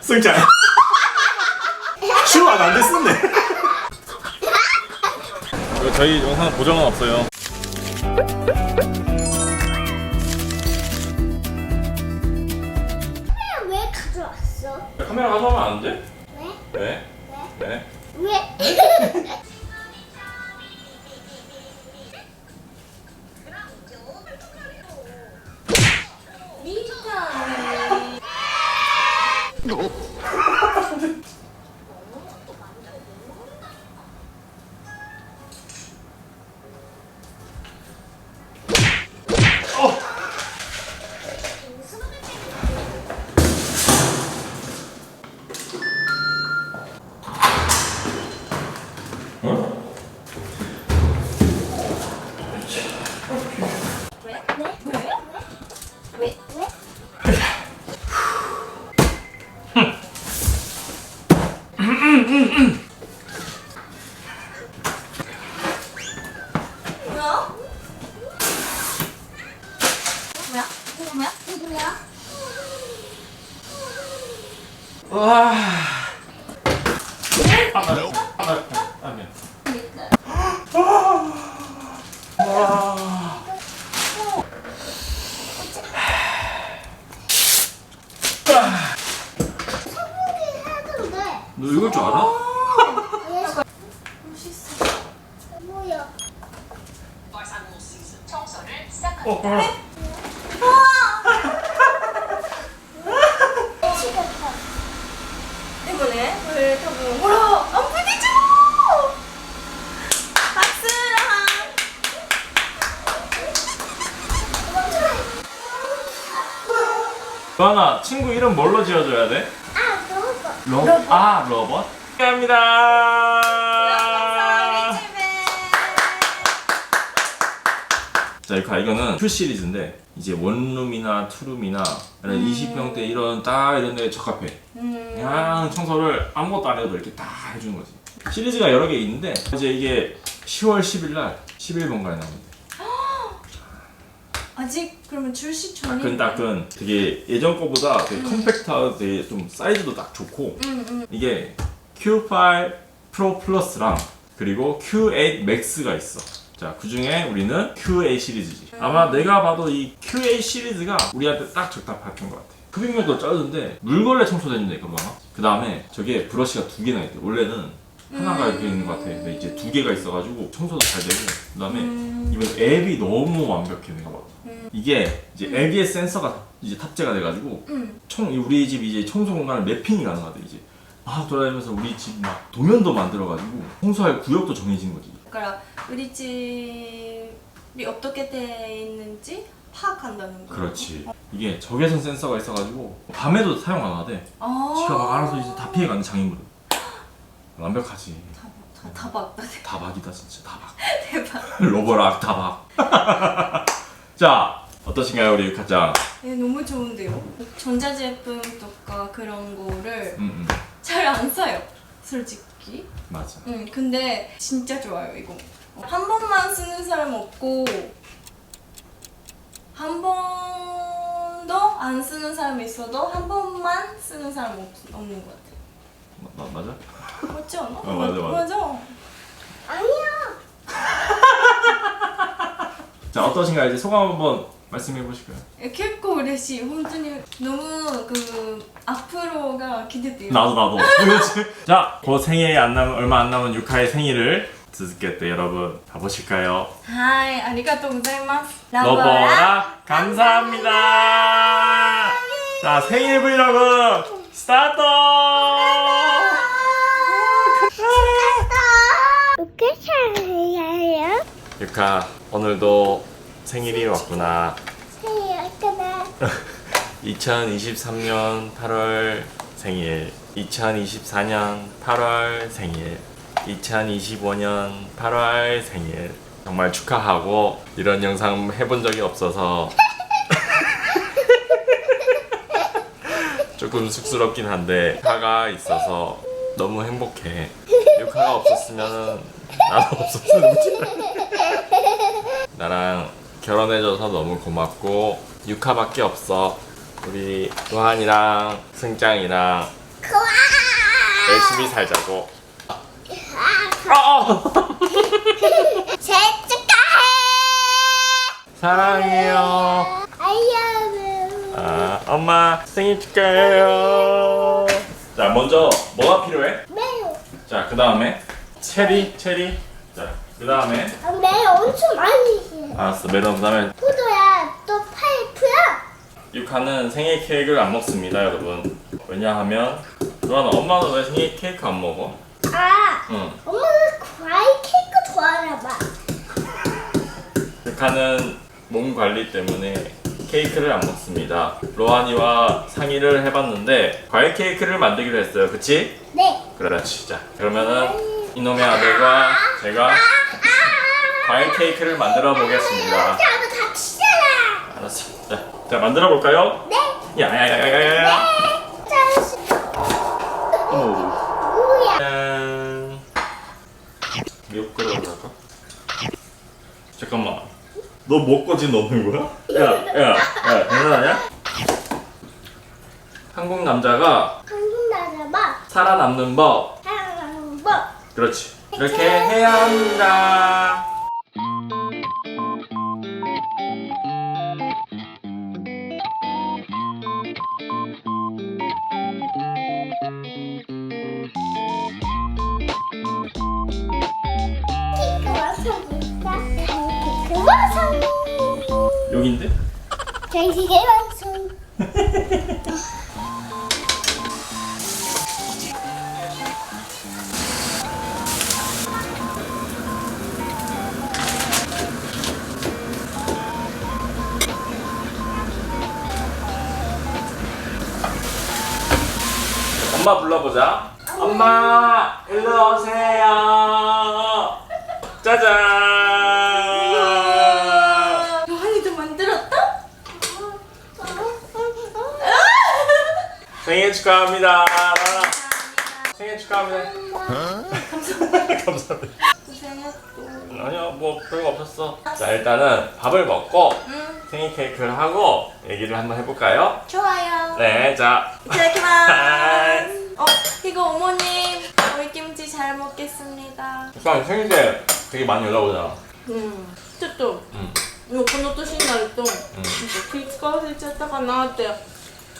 승자. 쉬워 안돼 쓴네. 저희 영상 보정은 없어요. 왜? 뭐야? 이거 뭐야? 이거 뭐야? 와. 아, 아, 아, 아, 아, 미안. 와. 하던데. 너 이걸 줄 알아? 멋있어. 뭐야? 어, 어. 미치겠다. 이번에 물 타고 뭐라? 안 부딪혀! 박수랑 주하나 친구 이름 뭘로 지어줘야 돼? 아, 너무 로 아, 로봇. 집에 자, 이거 이거는 풀 시리즈인데 이제 원룸이나 투룸이나 이런 20평대 이런 딱 이런 데 적합해. 음. 그냥 청소를 아무것도 안 해도 이렇게 딱 해주는 거지. 시리즈가 여러 개 있는데 이제 이게 10월 10일 날 11번가에 나옵니다. 아직 그러면 출시 전이 따끈따끈 되게 예전 거보다 되게 컴팩트하고 되게 좀 사이즈도 딱 좋고 음, 음. 이게 Q5 프로 플러스랑 그리고 Q8 맥스가 있어. 자, 그 중에 우리는 QA 시리즈지. 아마 내가 봐도 이 QA 시리즈가 우리한테 딱 적합했던 것 같아. 흡입력도 짧은데 물걸레 청소되는데 이거 봐. 그 다음에 저게 브러쉬가 두 개나 있대. 원래는 하나가 이렇게 있는 것 같아. 근데 이제 두 개가 있어가지고 청소도 잘 되고. 그 다음에 이번 앱이 너무 완벽해 내가. 이게 이제 LBS 센서가 이제 탑재가 돼가지고 음. 청 우리 집 이제 청소 공간을 매핑이 가능하대 이제 막 돌아다니면서 우리 집 막 도면도 만들어가지고 청소할 구역도 정해진 거지. 그러니까 우리 집이 어떻게 돼 있는지 파악한다는 거. 그렇지. 이게 적외선 센서가 있어가지고 밤에도 사용 안 하대. 아. 지가 막 알아서 이제 다 피해가는 장인물은. 완벽하지. 다, 다. 다박이다 진짜 다박. 대박. 로버락 다박. 자 어떠신가요 우리 육하짱? 네, 너무 좋은데요. 전자제품과 그런 거를 음, 음 잘안 사요. 솔직히. 맞아. 음, 근데 진짜 좋아요 이거. 한 번만 쓰는 사람 없고 한 번도 안 쓰는 사람 있어도 한 번만 쓰는 사람 없, 없는 것 같아. 마, 마, 맞아? 맞지 않아? 어, 맞아, 맞아. 맞아. 아니야. 자 어떠신가요? 이제 소감 한번 말씀해 보실까요? 예,結構 嬉しい. 혼자니 너무 그 앞으로가 기대돼요. 나도 나도. 그렇지. 자, 그 생일 안 남, 얼마 안 남은 유카의 생일을続けて 여러분 가보실까요? はい、ありがとうございます。 러버라 감사합니다. 자, 생일 브이로그 스타트. 어떻게 잘해요? 유카 오늘도 생일이 왔구나. 생일 거다. 2023년 8월 생일, 2024년 8월 생일, 2025년 8월 생일. 정말 축하하고 이런 영상 해본 적이 없어서 조금 쑥스럽긴 한데 육화가 있어서 너무 행복해. 육화가 없었으면 나도 없었는지. 나랑 결혼해줘서 너무 고맙고 육화밖에 없어. 우리 노한이랑 승짱이랑 좋아. 열심히 살자고. 아, 아. 생일 축하해. 사랑해요. 아이유. 아, 엄마 생일 축하해요. 자, 먼저 뭐가 필요해? 매우. 자, 그 다음에 체리, 체리. 자, 그 다음에 매우 엄청 많이. 알았어, 그 다음에 포도야, 또 파이프야. 육하는 생일 케이크를 안 먹습니다, 여러분. 왜냐하면 노아는 엄마는 왜 생일 케이크 안 먹어? 아, 응. 엄마가 과일 케이크 좋아하나 봐. 육하는 몸 관리 때문에 케이크를 안 먹습니다. 로한이와 상의를 해봤는데 과일 케이크를 만들기로 했어요, 그치? 네. 그렇지. 자, 그러면은 이놈의 아들과 제가 과일 케이크를 만들어 보겠습니다. 저도 같이 살아. 알았어. 자, 자 만들어 볼까요? 네. 야야야야야야. 자식. 어머. 뭐야? 짠. 미역국을 할까? 잠깐만. 너 뭐까지 넣는 거야? 야, 야, 야, 장난하냐? 한국 남자가 한국 나라 봐. 살아남는 법. 사랑하는 법. 그렇지. 이렇게 해야 합니다. 여긴데? 정식의 완성. 엄마 불러보자. 엄마, 일로 오세요. 짜잔. 로한이도 만들었다? 생일 축하합니다. 생일 축하합니다. 감사합니다. 고생했어. 아니야, 뭐 별거 없었어. 자, 일단은 밥을 먹고 응, 생일 케이크를 하고 얘기를 한번 해볼까요? 좋아요. 네, 자. 이타다키마스. 어, 이거 어머님, 저희 김치 잘 먹겠습니다. 약간 생일 때 되게 많이 연락 오잖아. うんちょっと、うんもうこの年になると、んなんか気使わせちゃったかなって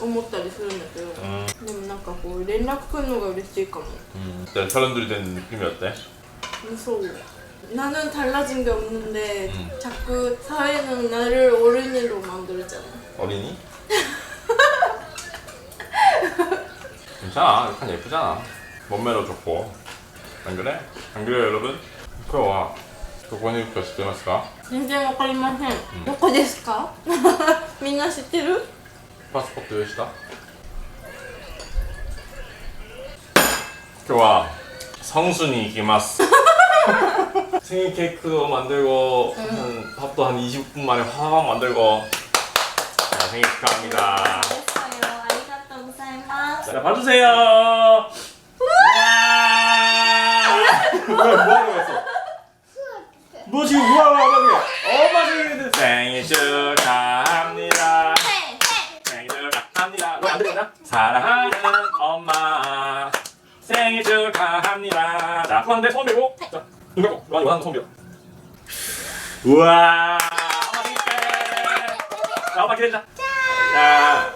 思ったりするんだけど、 음, でもなんかこう連絡来るのが嬉しいかも 음. 네, 사람들이 된 느낌이 어때? 무서워 나는 달라진 게 없는데 음. 자꾸 사회는 나를 어른이로 만들잖아 어린이? 괜찮아. 약간 예쁘잖아. 몸매도 좋고. 안 그래? 안 그래요, 여러분? 그래, 와. ここに行くか知ってますか全然わかりません、どこですかみんな知ってる 파스포트 여시다 좋아 성순이 이기마스 생일 케이크도 만들고 응. 한 밥도 한 20분 만에 화화 만들고 자, 생일 축하합니다 자, 봐주세요! 뭐하는 거 있어? 너 지금 뭐하는 거야? 엄마 생일 축하합니다! 들렸나? 사랑하는 엄마 생일 축하합니다. 자, 그런데 손 들고. 자, 눈 감고. 로안이 원하는 손 빌어. 우와. 엄마 축하해. 자, 엄마 기대자. 자.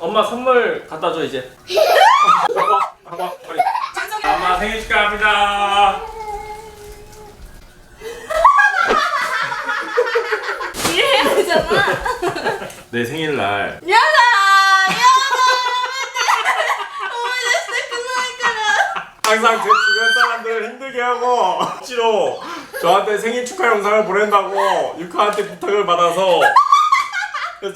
엄마 선물 갖다 줘 이제. 하고, 하고, 빨리. 엄마 생일 축하합니다. 아니잖아. 내 생일날 야다! 항상 제 주변 사람들을 힘들게 하고 억지로 저한테 생일 축하 영상을 보낸다고 유카한테 부탁을 받아서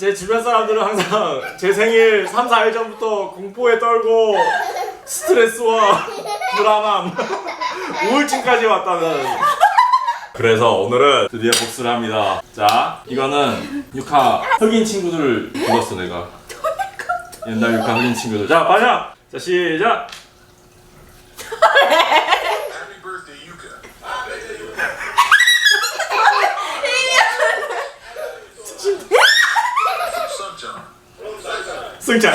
제 주변 사람들은 항상 제 생일 3, 4일 전부터 공포에 떨고 스트레스와 불안함 우울증까지 왔다는 그래서 오늘은 드디어 복수를 합니다. 자, 이거는 육하 흑인 친구들 죽었어 내가. 옛날 육하 흑인 친구들. 자, 빠져. 자, 시작. 승장.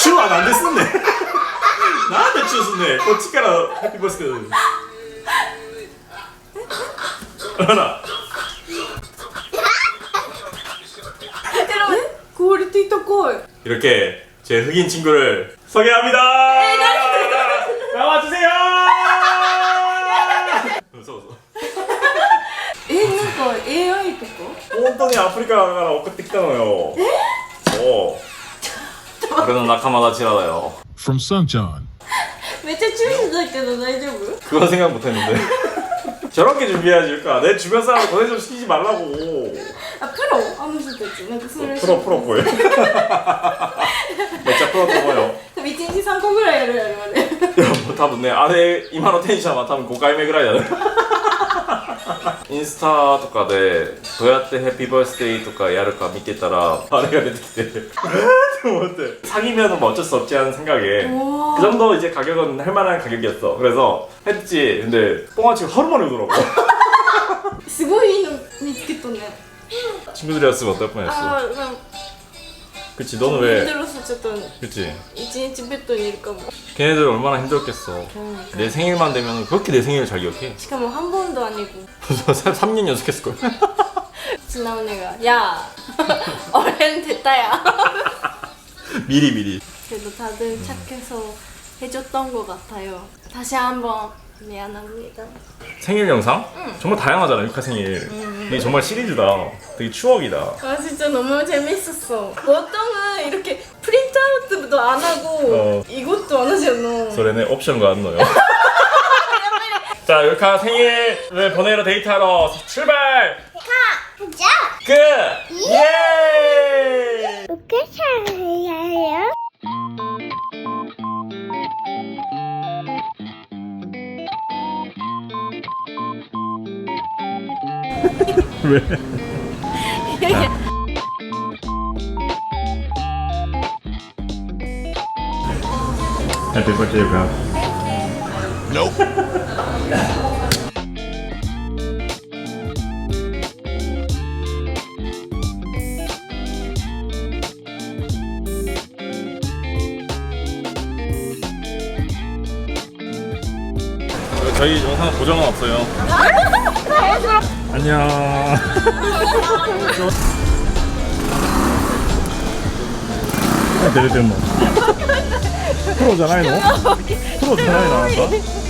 슈가 안 됐었네. 나한테 쭈었네. 꼬치가라 해피 버스데이. 하나. えクオリティ高い 이렇게 제 흑인 친구를 소개합니다. 나와주세요. 웃어 웃어. えなんか AI とか 본当にアフリカから送ってきたのよ。そう。 俺の仲間たちらだよ。 From Sunshine. めっちゃ注意だけど大丈夫 그건 생각 못했는데. 저렇게 준비해야지, 그러니까 내 주변 사람 고생 좀 시키지 말라고. あプロあの人たちなんかそれ 프로 프로 보여. 진짜 프로 보여. 多分1日3個ぐらいやるやろあれ 야, 뭐多分ね、あれ、今のテンションは多分5回目ぐらいだね。 インスタとかでどうやってヘッピーバースデーとかやるか見てたらあれが出てきてえーって思って 사기면 뭐 어쩔 수 없지 않은 생각에 우와. 그 정도 이제 가격은 할 만한 가격이었어 그래서 했지 근데 뽕아치가 하루 만에 오더라고 すごいいいの見つけたね 친구들이었으면 어떨 뻔했어 ああなんか 그치 너는 왜 힘들었어 어쨌든 그치. 이진이 집에 일까 뭐. 걔네들 얼마나 힘들었겠어. 그러니까. 내 생일만 되면 그렇게 내 생일을 잘 기억해? 시간 뭐한 번도 아니고. 3년 연속했을걸? 지나 언니가 야! 어른 됐다야! 미리 미리. 그래도 다들 착해서 해줬던 것 같아요. 다시 한번 미안합니다. 생일 영상? 정말 다양하잖아 육하 생일. 이게 정말 시리즈다. 되게 추억이다. 아 진짜 너무 재밌었어. 보통은 이렇게 프린트아웃도 안 하고 어. 이것도 안 하잖아 소래는 옵션과 안 넣어요. 자 육하 생일을 보내러 데이트하러 출발! 자, 끝! 예! 어떻게 살아요? 왜? 해피 버스데이 육하 저희 영상 고정은 없어요. 안녕. 내려대 뭐. 프로잖아, 너. 프로잖아, 나왔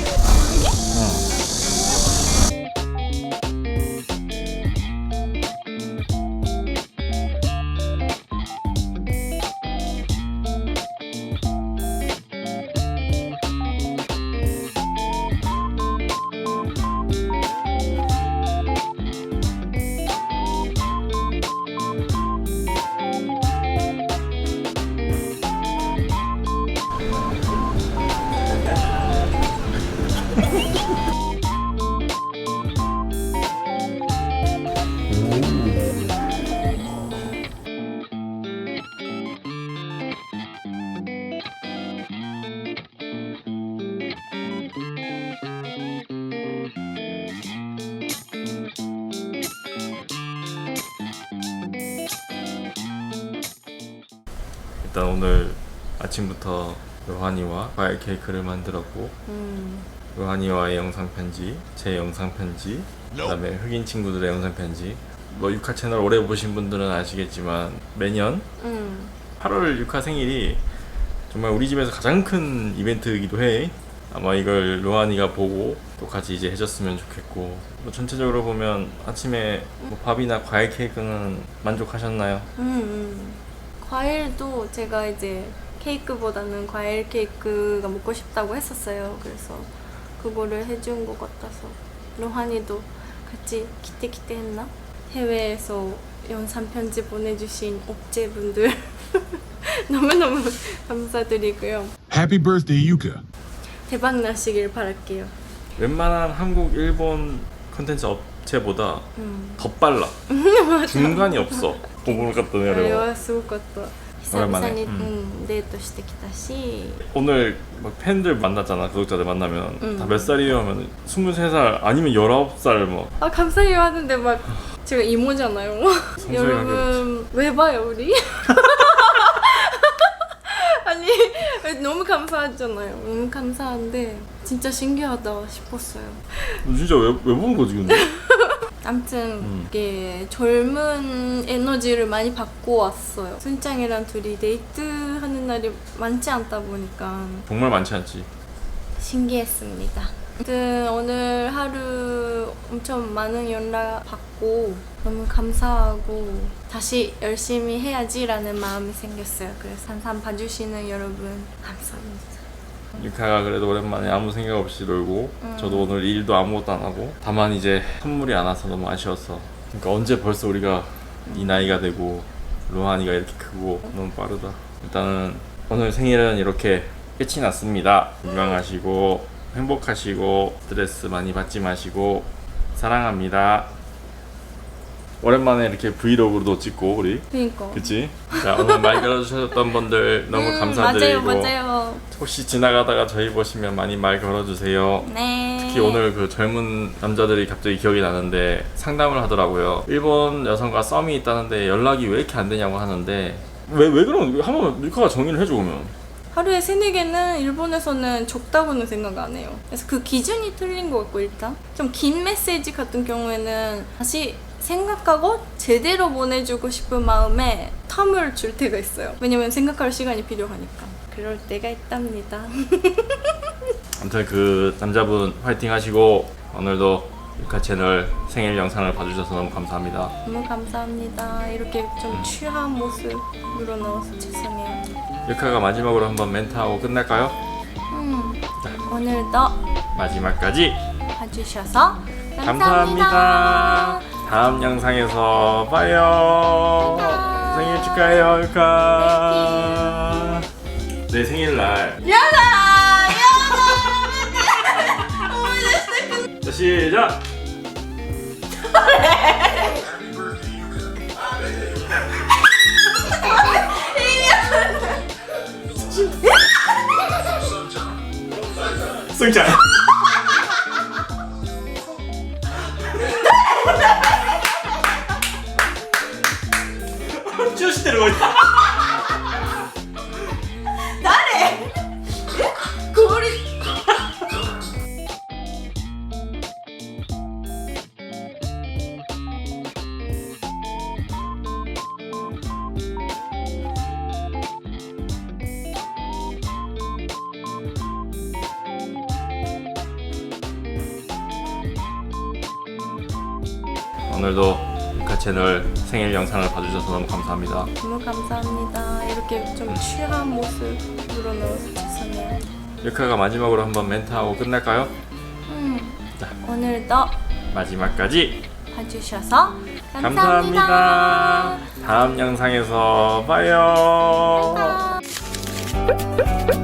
일단 오늘 아침부터 요한이와 과일 케이크를 만들었고 음, 요한이와의 영상 편지, 제 영상 편지, 그다음에 흑인 친구들의 영상 편지. 뭐 육화 채널 오래 보신 분들은 아시겠지만 매년 음. 8월 육화 생일이 정말 우리 집에서 가장 큰 이벤트이기도 해. 아마 이걸 로한이가 보고 또 같이 이제 해줬으면 좋겠고 뭐 전체적으로 보면 아침에 뭐 밥이나 과일 케이크는 만족하셨나요? 음, 음. 과일도 제가 이제 케이크보다는 과일 케이크가 먹고 싶다고 했었어요. 그래서 그거를 해준 것 같아서 로한이도 같이 기대기대 했나? 해외에서 영상 편지 보내주신 옥제분들 너무너무 감사드리고요. Happy birthday, Yuka. 대박 나시길 바랄게요. 웬만한 한국, 일본 컨텐츠 업체보다 음. 더 빨라. 중간이 없어. 보고 갔다 あれ 내려. はすごかった。久々に、俺もねうん、デートしてきたし 오늘 막 팬들 만났잖아. 구독자들 만나면 응. 다 몇 살이면 23살 아니면 19살 뭐. 아 감사해요 하는데 막 제가 이모잖아요. 성소리 여러분 왜 봐요 우리? 아니 너무 감사하잖아요. 너무 감사한데 진짜 신기하다 싶었어요. 너 진짜 왜, 왜 보는 거지 근데? 아무튼 음. 이게 젊은 에너지를 많이 받고 왔어요. 순짱이랑 둘이 데이트하는 날이 많지 않다 보니까 정말 많지 않지. 신기했습니다. 아무튼 오늘 하루 엄청 많은 연락 받고 너무 감사하고 다시 열심히 해야지라는 마음이 생겼어요. 그래서 항상 봐주시는 여러분 감사합니다. 유카가 그래도 오랜만에 아무 생각 없이 놀고 음. 저도 오늘 일도 아무것도 안 하고 다만 이제 선물이 안 와서 너무 아쉬웠어. 그러니까 언제 벌써 우리가 이 나이가 되고 로한이가 이렇게 크고 너무 빠르다. 일단은 오늘 생일은 이렇게 끝이 났습니다. 건강하시고 행복하시고 스트레스 많이 받지 마시고 사랑합니다 오랜만에 이렇게 브이로그도 찍고 우리 그러니까. 그치? 자 오늘 말 걸어주셨던 분들 너무 음, 감사드리고 맞아요, 맞아요. 혹시 지나가다가 저희 보시면 많이 말 걸어주세요. 네. 특히 오늘 그 젊은 남자들이 갑자기 기억이 나는데 상담을 하더라고요. 일본 여성과 썸이 있다는데 연락이 왜 이렇게 안 되냐고 하는데 왜 왜 그런 한 번 밀카가 정의를 해줘 보면 하루에 세네 개는 일본에서는 적다고는 생각 안 해요. 그래서 그 기준이 틀린 것 같고 일단 좀 긴 메시지 같은 경우에는 다시 생각하고 제대로 보내주고 싶은 마음에 텀을 줄 때가 있어요. 왜냐면 생각할 시간이 필요하니까. 그럴 때가 있답니다. 아무튼 그 남자분 화이팅 하시고 오늘도 밀카 채널 생일 영상을 봐주셔서 너무 감사합니다. 너무 감사합니다. 이렇게 좀 취한 모습으로 나와서 죄송해요. 밀카가 마지막으로 한번 멘트하고 끝낼까요? 음, 오늘도 마지막까지 봐주셔서 감사합니다. 감사합니다. 다음 영상에서 봐요. 생일 축하해요, 유카. 내 생일날. 야다! 자, 시작. 승자. 오늘도 유카 채널 생일 영상을 봐주셔서 너무 감사합니다. 너무 감사합니다. 이렇게 좀 취한 모습으로 나와서 죄송해요. 유카가 마지막으로 한번 멘트하고 끝낼까요? 음, 자. 오늘도 마지막까지 봐주셔서 감사합니다. 감사합니다. 다음 영상에서 봐요. 감사합니다.